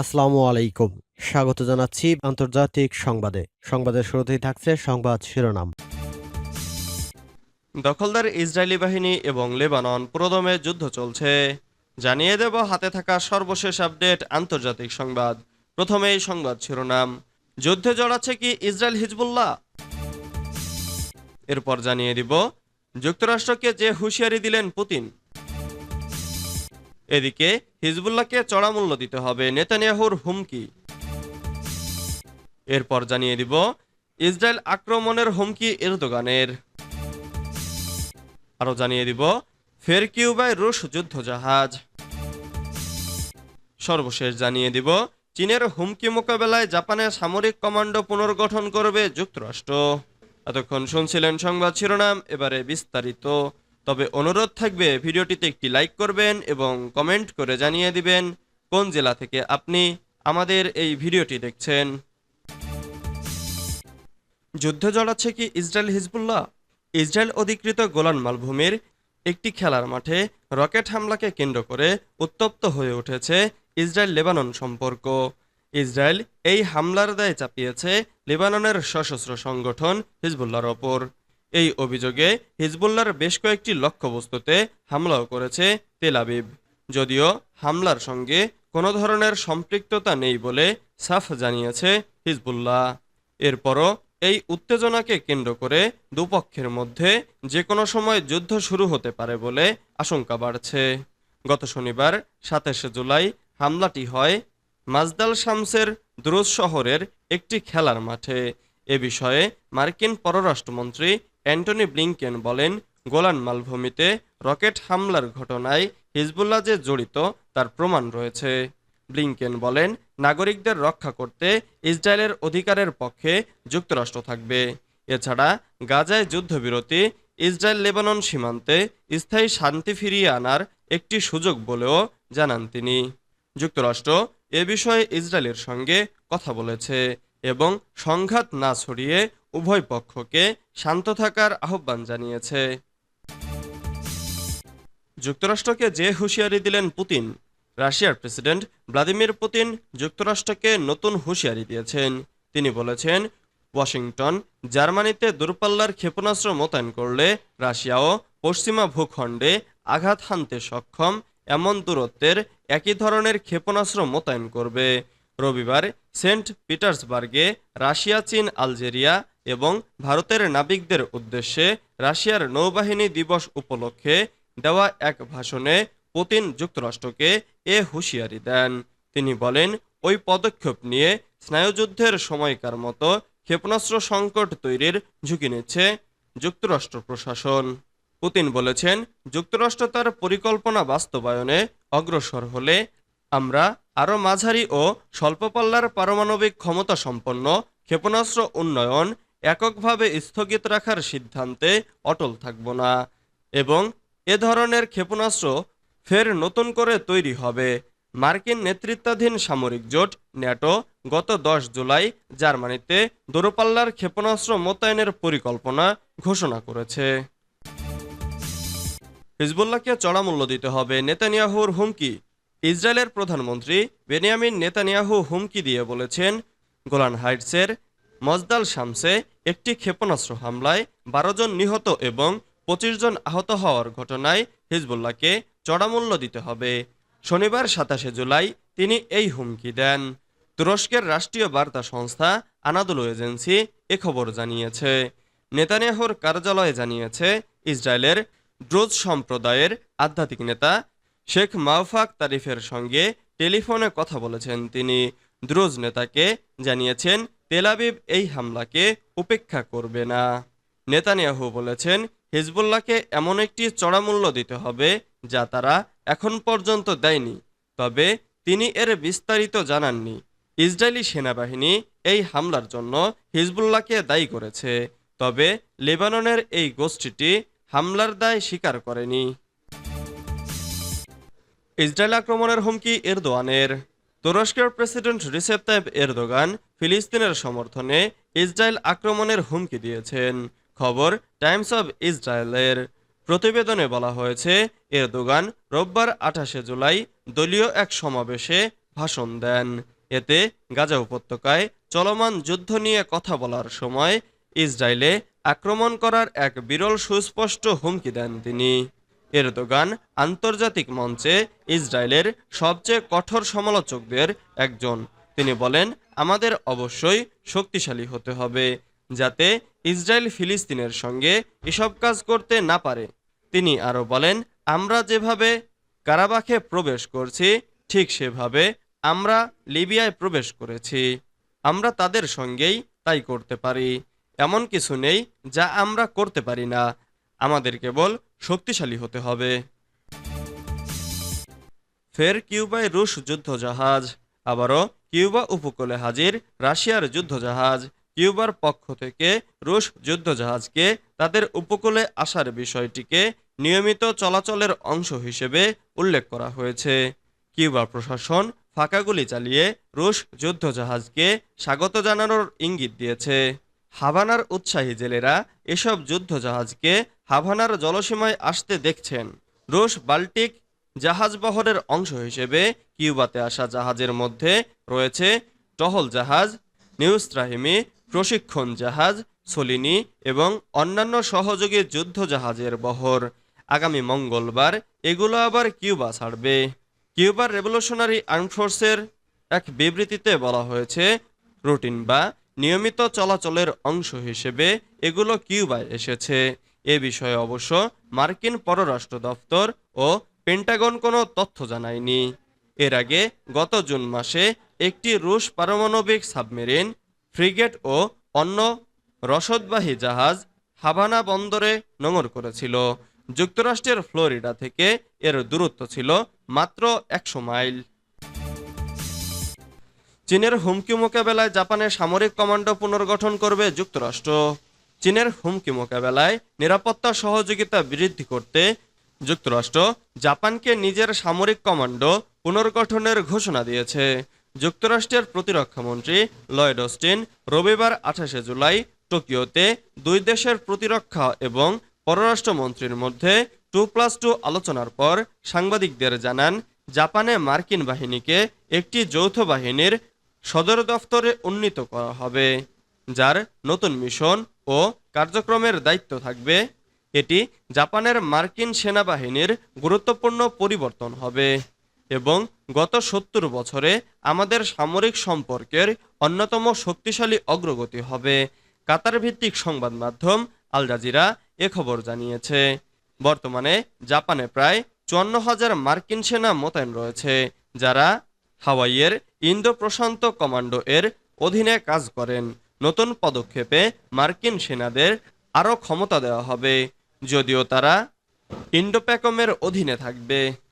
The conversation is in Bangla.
আসসালামু আলাইকুম। স্বাগত জানাচ্ছি আন্তর্জাতিক সংবাদে। সংবাদের শুরুতেই থাকছে সংবাদ শিরোনাম। দখলদার ইসরায়েলি বাহিনী এবং লেবানন পুরোদমে যুদ্ধ চলছে। জানিয়ে দেব হাতে থাকা সর্বশেষ আপডেট আন্তর্জাতিক সংবাদ। প্রথমেই সংবাদ শিরোনাম। যুদ্ধে জড়াচ্ছে কি ইসরায়েল হিজবুল্লাহ? এরপর জানিয়ে দিব, যুক্তরাষ্ট্রকে যে হুঁশিয়ারি দিলেন পুতিন। এদিকে হিজবুল্লাহকে চড়া মূল্য দিতে হবে নেতানিয়াহুর হুমকি। এরপর জানিয়ে দিব, ইসরায়েল আক্রমণের হুমকি এরদোগানের। আরও জানিয়ে দিব, ফের কিউবায় রুশ যুদ্ধজাহাজ। সর্বশেষ জানিয়ে দিব, চীনের হুমকি মোকাবেলায় জাপানের সামরিক কমান্ডো পুনর্গঠন করবে যুক্তরাষ্ট্র। এতক্ষণ শুনছিলেন সংবাদ শিরোনাম, এবারে বিস্তারিত। তবে অনুরোধ থাকবে ভিডিওটিতে একটি লাইক করবেন এবং কমেন্ট করে জানিয়ে দিবেন কোন জেলা থেকে আপনি আমাদের এই ভিডিওটি দেখছেন। যুদ্ধে জড়াচ্ছে কি ইসরায়েল হিজবুল্লাহ? ইসরায়েল অধিকৃত গোলান মালভূমির একটি খেলার মাঠে রকেট হামলাকে কেন্দ্র করে উত্তপ্ত হয়ে উঠেছে ইসরায়েল লেবানন সম্পর্ক। ইসরায়েল এই হামলার দায় চাপিয়েছে লেবাননের সশস্ত্র সংগঠন হিজবুল্লাহর ওপর। এই অভিযোগে হিজবুল্লার বেশ কয়েকটি লক্ষ্যবস্তুতে হামলাও করেছে তেল আবিব। যদিও হামলার সঙ্গে কোনো ধরনের সম্পৃক্ততা নেই বলে সাফ জানিয়েছে হিজবুল্লাহ। এরপরও এই উত্তেজনাকে কেন্দ্র করে দুপক্ষের মধ্যে যে কোনো সময় যুদ্ধ শুরু হতে পারে বলে আশঙ্কা বাড়ছে। গত শনিবার সাতাশে জুলাই হামলাটি হয় মাজদাল শামসের দ্রুজ শহরের একটি খেলার মাঠে। এ বিষয়ে মার্কিন পররাষ্ট্রমন্ত্রী অ্যান্টনি ব্লিংকেন বলেন, গোলান মালভূমিতে রকেট হামলার ঘটনায় হিজবুল্লাহ যে জড়িত, তার প্রমাণ রয়েছে। ব্লিংকেন বলেন, নাগরিকদের রক্ষা করতে ইসরায়েলের অধিকারের পক্ষে যুক্তরাষ্ট্র থাকবে। এছাড়া গাজায় যুদ্ধবিরতি, ইসরায়েল লেবানন সীমান্তে স্থায়ী শান্তি ফিরিয়ে আনার একটি সুযোগ বলেও জানান তিনি। যুক্তরাষ্ট্র এ বিষয়ে ইসরায়েলের সঙ্গে কথা বলেছে এবং সংঘাত না ছড়িয়ে উভয় পক্ষকে শান্ত থাকার আহ্বান জানিয়েছে। যুক্তরাষ্ট্রকে যে হুঁশিয়ারি দিলেন পুতিন, রাশিয়ার প্রেসিডেন্ট ভ্লাদিমির পুতিন যুক্তরাষ্ট্রকে নতুন হুঁশিয়ারি দিয়েছেন। তিনি বলেছেন, ওয়াশিংটন, জার্মানিতে দূরপাল্লার ক্ষেপণাস্ত্র মোতায়েন করলে রাশিয়াও পশ্চিমা ভূখণ্ডে আঘাত হানতে সক্ষম, এমন দূরত্বের একই ধরনের ক্ষেপণাস্ত্র মোতায়েন করবে। রবিবার সেন্ট পিটার্সবার্গে রাশিয়া চীন আলজেরিয়া এবং ভারতের নাবিকদের উদ্দেশ্যে রাশিয়ার নৌবাহিনী দিবস উপলক্ষে দেওয়া এক ভাষণে পুতিন যুক্তরাষ্ট্রকে এ হুঁশিয়ারি দেন। তিনি বলেন, ওই পদক্ষেপ নিয়ে স্নায়ুযুদ্ধের সময়কার মতো ক্ষেপণাস্ত্র সংকট তৈরির ঝুঁকি নিচ্ছে যুক্তরাষ্ট্র প্রশাসন। পুতিন বলেছেন, যুক্তরাষ্ট্র তার পরিকল্পনা বাস্তবায়নে অগ্রসর হলে আমরা আরও মাঝারি ও স্বল্পপাল্লার পারমাণবিক ক্ষমতা সম্পন্ন ক্ষেপণাস্ত্র উন্নয়ন এককভাবে স্থগিত রাখার সিদ্ধান্তে অটল থাকব না এবং এ ধরনের ক্ষেপণাস্ত্র ফের নতুন করে তৈরি হবে। মার্কিন নেতৃত্বাধীন সামরিক জোট, ন্যাটো, গত দশ জুলাই জার্মানিতে দূরপাল্লার ক্ষেপণাস্ত্র মোতায়েনের পরিকল্পনা ঘোষণা করেছে। হিজবুল্লাহকে চড়া মূল্য দিতে হবে নেতানিয়াহুর হুমকি। ইসরায়েলের প্রধানমন্ত্রী বেনিয়ামিন নেতানিয়াহু হুমকি দিয়ে বলেছেন, গোলান হাইটসের মজদাল শামসে একটি ক্ষেপণাস্ত্র হামলায় বারো জন নিহত এবং পঁচিশ জন আহত হওয়ার ঘটনায় হিজবুল্লাহকে চড়ামূল্য দিতে হবে। শনিবার সাতাশে জুলাই তিনি এই হুমকি দেন। তুরস্কের রাষ্ট্রীয় বার্তা সংস্থা আনাদুল এজেন্সি এ খবর জানিয়েছে। নেতানিয়াহুর কার্যালয়ে জানিয়েছে, ইসরায়েলের ড্রোজ সম্প্রদায়ের আধ্যাত্মিক নেতা শেখ মাওফাক তারিফের সঙ্গে টেলিফোনে কথা বলেছেন তিনি। দ্রোজ নেতাকে জানিয়েছেন তেলাবিব এই হামলাকে উপেক্ষা করবে না। নেতানিয়াহু বলেছেন, হিজবুল্লাহকে এমন একটি চড়ামূল্য দিতে হবে যা তারা এখন পর্যন্ত দেয়নি। তবে তিনি এর বিস্তারিত জানাননি। ইসরায়েলি সেনাবাহিনী এই হামলার জন্য হিজবুল্লাহকে দায়ী করেছে। তবে লেবাননের এই গোষ্ঠীটি হামলার দায় স্বীকার করেনি। ইসরায়েল আক্রমণের হুমকি এরদোয়ানের। তুরস্কের প্রেসিডেন্ট রিসেপ তাইব এরদোগান ফিলিস্তিনের সমর্থনে ইসরায়েল আক্রমণের হুমকি দিয়েছেন। খবর টাইমস অব ইসরায়েলের। প্রতিবেদনে বলা হয়েছে, এরদোগান রোববার আঠাশে জুলাই দলীয় এক সমাবেশে ভাষণ দেন। এতে গাজা উপত্যকায় চলমান যুদ্ধ নিয়ে কথা বলার সময় ইসরায়েলে আক্রমণ করার এক বিরল সুস্পষ্ট হুমকি দেন তিনি। এরদোগান আন্তর্জাতিক মঞ্চে ইসরায়েলের সবচেয়ে কঠোর সমালোচকদের একজন। তিনি বলেন, আমাদের অবশ্যই শক্তিশালী হতে হবে, যাতে ইসরায়েল ফিলিস্তিনের সঙ্গে এসব কাজ করতে না পারে। তিনি আরও বলেন, আমরা যেভাবে কারাবাখে প্রবেশ করছি, ঠিক সেভাবে আমরা লিবিয়ায় প্রবেশ করেছি। আমরা তাদের সঙ্গেই তাই করতে পারি। এমন কিছু নেই যা আমরা করতে পারি না। আমাদের কেবল শক্তিশালী হতে হবে। ফের কিউবায় রুশ যুদ্ধজাহাজ, আবারও কিউবা উপকূলে হাজির রাশিয়ার যুদ্ধজাহাজ। কিউবার পক্ষ থেকে রুশ যুদ্ধজাহাজকে তাদের উপকূলে আসার বিষয়টিকে নিয়মিত চলাচলের অংশ হিসেবে উল্লেখ করা হয়েছে। কিউবা প্রশাসন ফাঁকাগুলি চালিয়ে রুশ যুদ্ধজাহাজকে স্বাগত জানানোর ইঙ্গিত দিয়েছে। হাভানার উৎসাহী জেলেরা এসব যুদ্ধজাহাজকে হাভানার জলসীমায় আসতে দেখছেন। রুশ বাল্টিক জাহাজ বহরের অংশ হিসেবে কিউবাতে আসা জাহাজের মধ্যে রয়েছে টহল জাহাজ, নিউস্ত্রাহিমি, প্রশিক্ষণ জাহাজ, সলিনি এবং অন্যান্য সহযোগী যুদ্ধ জাহাজের বহর। আগামী মঙ্গলবার এগুলো আবার কিউবা ছাড়বে। কিউবার রেভলিউশনারি আর্ম ফোর্সের এক বিবৃতিতে বলা হয়েছে, রুটিন বা নিয়মিত চলাচলের অংশ হিসেবে এগুলো কিউবায় এসেছে। এ বিষয়ে অবশ্য মার্কিন পররাষ্ট্র দফতর ও পেন্টাগন কোনো তথ্য জানায়নি। এর আগে গত জুন মাসে একটি রুশ পারমাণবিক সাবমেরিন, ফ্রিগেট ও অন্য রসদবাহী জাহাজ হাভানা বন্দরে নোঙর করেছিল। যুক্তরাষ্ট্রের ফ্লোরিডা থেকে এর দূরত্ব ছিল মাত্র একশো মাইল। চীনের হুমকি মোকাবেলায় জাপানের সামরিক কমান্ডো পুনর্গঠন করবে যুক্তরাষ্ট্র। চীনের হুমকি মোকাবেলায় নিরাপত্তা সহযোগিতা বৃদ্ধি করতে যুক্তরাষ্ট্র জাপানকে নিজের সামরিক কমান্ডো পুনর্গঠনের ঘোষণা দিয়েছে। যুক্তরাষ্ট্রের প্রতিরক্ষামন্ত্রী লয়েড অস্টিন রবিবার আঠাশে জুলাই টোকিওতে দুই দেশের প্রতিরক্ষা এবং পররাষ্ট্রমন্ত্রীর মধ্যে টু প্লাস টু আলোচনার পর সাংবাদিকদের জানান, জাপানে মার্কিন বাহিনীকে একটি যৌথ বাহিনীর সদর দফতরে উন্নীত করা হবে, যার নতুন মিশন ও কার্যক্রমের দায়িত্ব থাকবে। এটি জাপানের মার্কিন সেনাবাহিনীর গুরুত্বপূর্ণ পরিবর্তন হবে এবং গত সত্তর বছরে আমাদের সামরিক সম্পর্কের অন্যতম শক্তিশালী অগ্রগতি হবে কাতার ভিত্তিক সংবাদ মাধ্যম আল জাজিরা এ খবর জানিয়েছে। বর্তমানে জাপানে প্রায় চুয়ান্ন হাজার মার্কিন সেনা মোতায়েন রয়েছে, যারা হাওয়াইয়ের ইন্দো প্রশান্ত কমান্ডো এর অধীনে কাজ করেন। নতুন পদক্ষেপে মার্কিন সেনাদের আরও ক্ষমতা দেওয়া হবে, যদিও তারা ইন্ডোপ্যাকমের অধীনে থাকবে।